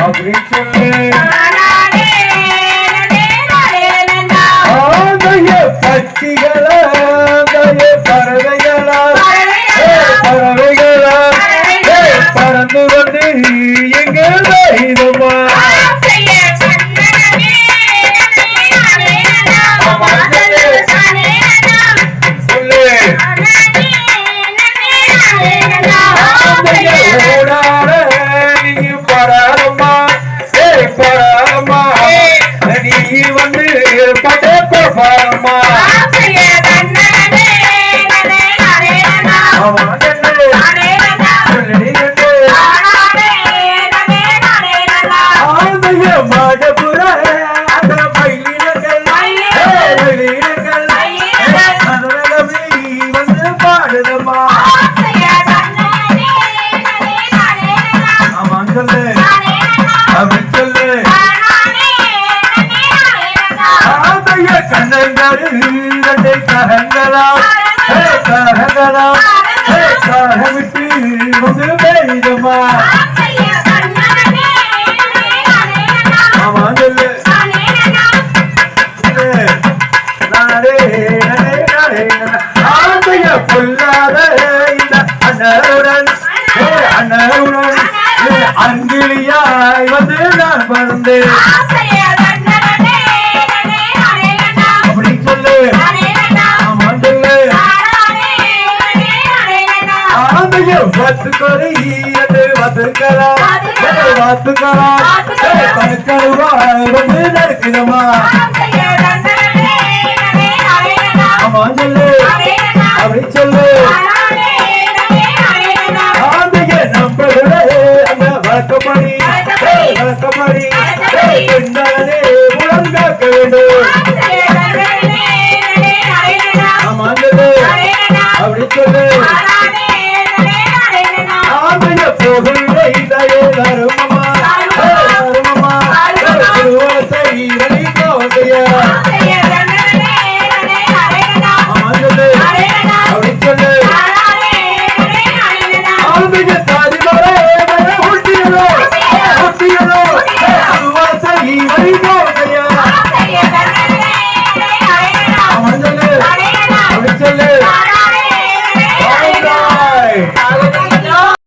அப்படின்னு சொல்லு பட்சிகளா பறவைகளா பறவைகளா பறந்து வந்து எங்கள் வைதமா ஓடா கண்ணங்கள் கரங்களா கரங்களா விட்டு வந்து பெய்தம்மா ஆமா சொல்லு நாடே நாடே ஆசைய கொள்ளாத இந்த அங்கிலியாய் வந்து நான் வந்தேன் வாத்துக்கொரு ஈயது வாத்துக்கலா. வாத்துக்கலா. தனக்கருவா அப்படி சொல்லு. அப்படி சொல்லு. கொள்ள